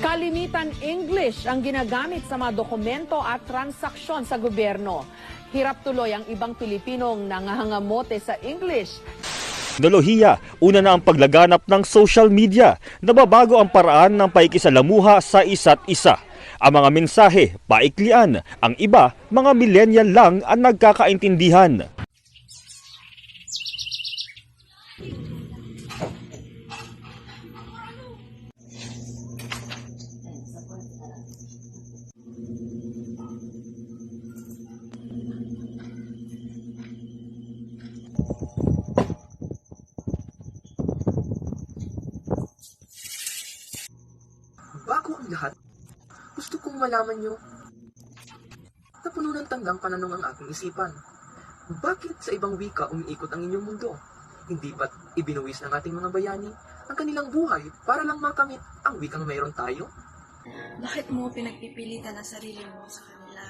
Kalimitan English ang ginagamit sa mga dokumento at transaksyon sa gobyerno. Hirap tuloy ang ibang Pilipinong nangangamote sa English Teknolohiya, una na ang paglaganap ng social media. Nababago ang paraan ng paikisalamuha sa isa't isa. Ang mga mensahe, paiklian. Ang iba, mga millennial lang ang nagkakaintindihan. Bago ang lahat, gusto kong malaman nyo na puno ng tanggang pananong ang aking isipan. Bakit sa ibang wika umiikot ang inyong mundo? Hindi ba't ibinuwis ng ating mga bayani ang kanilang buhay para lang makamit ang wikang mayroon tayo? Bakit mo pinagpipilitan ang sarili mo sa kanila?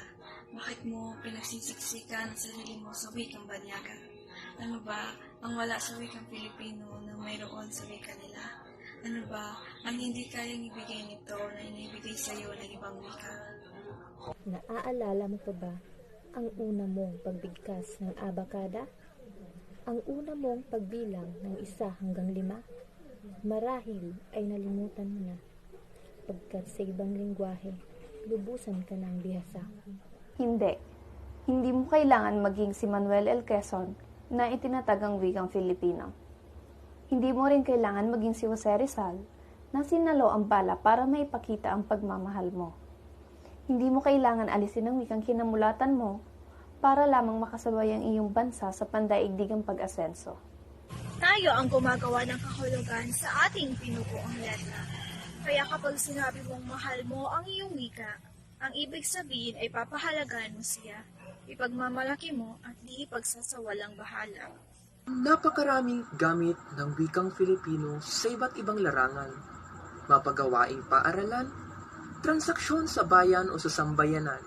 Bakit mo pinagsisiksikan ang sarili mo sa wikang banyaga? Ano ba ang wala sa wikang Pilipino na mayroon sa wika nila? Ano ba ang hindi kayang ibigay nito na inibigay sa iyo ng ibang wika? Naaalala mo pa ba ang una mong pagbigkas ng abakada? Ang una mong pagbilang ng isa hanggang lima? Marahil ay nalimutan mo na. Pagkat sa ibang lingwahe, lubusan ka ng bihasa. Hindi. Hindi mo kailangan maging si Manuel L. Quezon na itinatag ang wikang Filipino. Hindi mo rin kailangan maging si Jose Rizal na sinalo ang bala para maipakita ang pagmamahal mo. Hindi mo kailangan alisin ang wikang kinamulatan mo para lamang makasabay ang iyong bansa sa pandaigdigang pag-asenso. Tayo ang gumagawa ng kahulugan sa ating pinupuang letra. Kaya kapag sinabi mong mahal mo ang iyong wika, ang ibig sabihin ay papahalagaan mo siya, ipagmamalaki mo at di ipagsasawalang bahala. Napakaraming gamit ng wikang Filipino sa iba't ibang larangan. Mapagawaing paaralan, transaksyon sa bayan o sa sambayanan,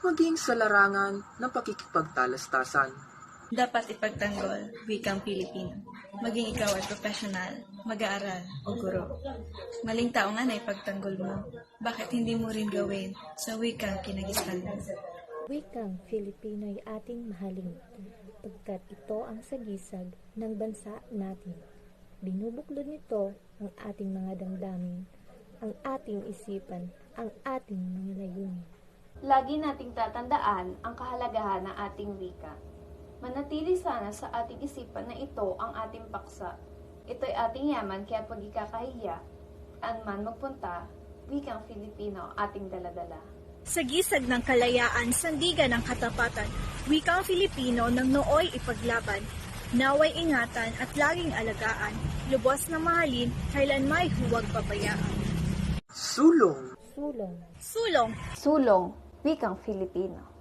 maging sa larangan ng pakikipagtalastasan. Dapat ipagtanggol wikang Pilipino. Maging ikaw ay profesional, mag-aaral o guro. Maling tao nga na ipagtanggol mo. Bakit hindi mo rin gawin sa wikang kinagistan mo? Wikang Filipino ay ating mahalin, pagkat ito ang sagisag ng bansa natin. Binubuklod nito ang ating mga damdamin, ang ating isipan, ang ating mga layunin. Lagi nating tatandaan ang kahalagahan ng ating wika. Manatili sana sa ating isipan na ito ang ating paksa. Ito'y ating yaman kaya pag ikakahiya, saan man magpunta, wikang Filipino ating daladala. Sa gisag ng kalayaan, sandigan ng katapatan, wikang Filipino ng nooy ipaglaban, naway ingatan at laging alagaan, lubos na mahalin, kailan may huwag pabayaan. Sulong. Sulong. Sulong. Sulong, wikang Filipino.